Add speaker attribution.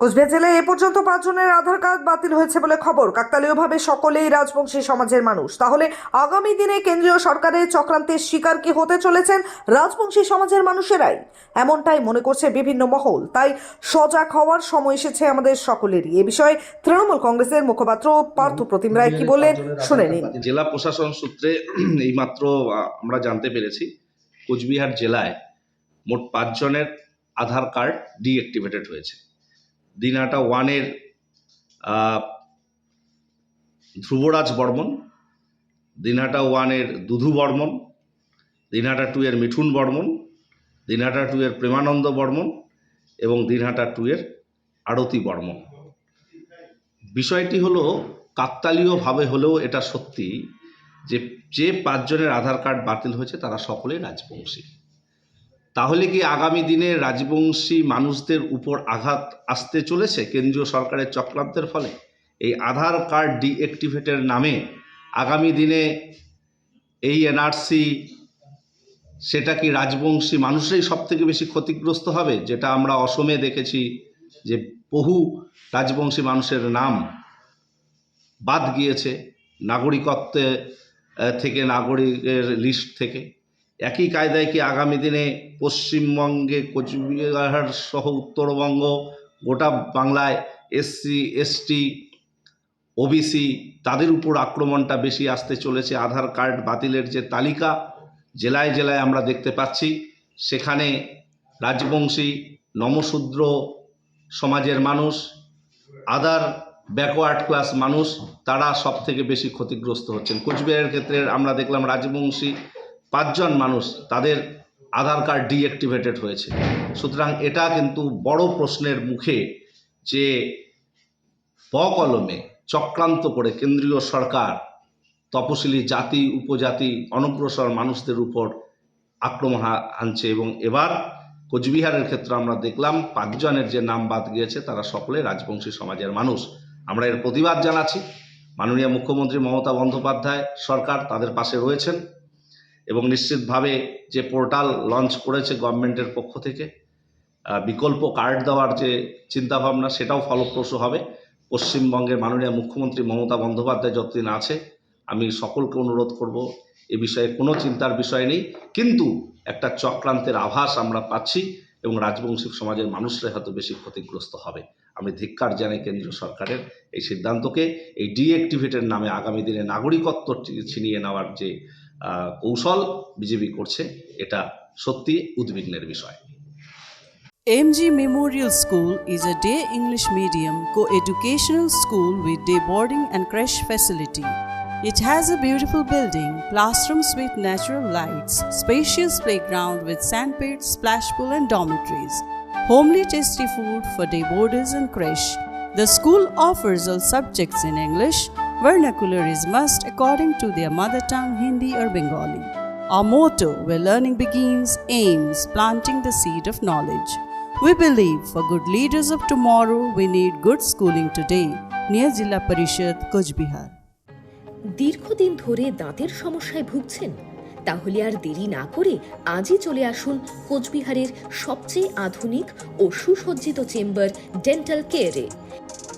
Speaker 1: কোচবিহার জেলায় এ পর্যন্ত পাঁচজনের আধার কার্ড বাতিল হয়েছে বলে খবর। কাকতালীয়ভাবে সকলেই রাজবংশী সমাজের মানুষ। তাহলে আগামী দিনে কেন্দ্রীয় সরকারের চক্রান্তের শিকার কি হতে চলেছেন রাজবংশী সমাজের মানুষেরাই? এমনটাই মনে করছে বিভিন্ন মহল। তাই সজাগ হওয়ার সময় এসেছে আমাদের সকলেরই। এ বিষয়ে তৃণমূল কংগ্রেসের মুখপাত্র পার্থ প্রতিম রায় কি বললেন শুনে নিন।
Speaker 2: জেলা প্রশাসন সূত্রে এইমাত্র আমরা জানতে পেরেছি কোচবিহার জেলায় মোট পাঁচজনের আধার কার্ড ডিঅ্যাক্টিভেটেড হয়েছে। দিনাটা ওয়ানের ধ্রুবরাজ বর্মন দিনহাটা ওয়ানের দুধু বর্মন দিনহাটা টু এর মিঠুন বর্মন দিনহাটা টু এর প্রেমানন্দ বর্মন এবং দিনহাটা টু এর আরতি বর্মন। বিষয়টি হলো কাকতালীয়ভাবে হলেও এটা সত্যি যে যে পাঁচজনের আধার কার্ড বাতিল হয়েছে, তারা সকলেই রাজবংশী। তাহলে কি আগামী দিনে রাজবংশী মানুষদের উপর আঘাত আসতে চলেছে কেন্দ্রীয় সরকারের চক্রান্তের ফলে? এই আধার কার্ড ডিঅ্যাক্টিভেটের নামে আগামী দিনে এই এনআরসি, সেটা কি রাজবংশী মানুষরাই সব থেকে বেশি ক্ষতিগ্রস্ত হবে? যেটা আমরা অসমে দেখেছি যে বহু রাজবংশী মানুষের নাম বাদ গিয়েছে নাগরিকত্বে থেকে নাগরিকের লিস্ট থেকে। একই কায়দায় কি আগামী দিনে পশ্চিমবঙ্গে কোচবিহার সহ উত্তরবঙ্গ, গোটা বাংলায় এসসি, এসটি, ওবিসি তাদের উপর আক্রমণটা বেশি আসতে চলেছে। আধার কার্ড বাতিলের যে তালিকা, জেলায় জেলায় আমরা দেখতে পাচ্ছি। সেখানে রাজবংশী, নমশূদ্র সমাজের মানুষ, আদার ব্যাকওয়ার্ড ক্লাস মানুষ, তারা সব থেকে বেশি ক্ষতিগ্রস্ত হচ্ছেন। কোচবিহারের ক্ষেত্রে আমরা দেখলাম রাজবংশী পাঁচজন মানুষ তাদের আধার কার্ড ডিঅ্যাক্টিভেটেড হয়েছে। সুতরাং এটা কিন্তু বড় প্রশ্নের মুখে যে বকলমে চক্রান্ত করে কেন্দ্রীয় সরকার, তপশিলি জাতি, উপজাতি, অনগ্রসর মানুষদের উপর আক্রমণ হানছে এবং এবার কোচবিহারের ক্ষেত্রে আমরা দেখলাম পাঁচজনের যে নাম বাদ গিয়েছে তারা সকলে রাজবংশী সমাজের মানুষ। আমরা এর প্রতিবাদ জানাচ্ছি। মাননীয় মুখ্যমন্ত্রী মমতা বন্দ্যোপাধ্যায় সরকার তাদের পাশে রয়েছেন। এবং নিশ্চিতভাবে যে পোর্টাল লঞ্চ করেছে গভর্নমেন্টের পক্ষ থেকে বিকল্প কার্ড দেওয়ার যে চিন্তাভাবনা সেটাও ফলপ্রসূ হবে। পশ্চিমবঙ্গের মাননীয় মুখ্যমন্ত্রী মমতা বন্দ্যোপাধ্যায় যতদিন আছে, আমি সকলকে অনুরোধ করব, এ বিষয়ে কোনো চিন্তার বিষয় নেই। কিন্তু একটা চক্রান্তের আভাস আমরা পাচ্ছি এবং রাজবংশী সমাজের মানুষরা হয়তো বেশি ক্ষতিগ্রস্ত হবে। আমি ধিক্কার জানাই কেন্দ্রীয় সরকারের এই সিদ্ধান্তকে। এই ডিঅ্যাক্টিভেটের নামে আগামী দিনে নাগরিকত্ব ছিনিয়ে নেওয়ার যে কৌশল বিজেপি করছে এটা সত্যি উদ্বিগ্নের বিষয়
Speaker 3: MG Memorial School is a day English medium co-educational school with day boarding and creche facility. It has a beautiful building, classrooms with natural lights, spacious playground with sandpit, splash pool and dormitories, homely tasty food for day boarders and creche. The school offers all subjects in English. Vernacular is must according to their mother tongue Hindi or Bengali. Our motto, where learning begins, aims planting the seed of knowledge. We believe for good leaders of tomorrow, we need good schooling today. Near Jilla Parishad, Bihar.
Speaker 4: দীর্ঘদিন ধরে দাঁতের সমস্যায় ভুগছেন তাহলে আর দেরি না করে আজই চলে আসুন কোচবিহারের সবচেয়ে আধুনিক ও সুসজ্জিত চেম্বার ডেন্টাল কেয়ারে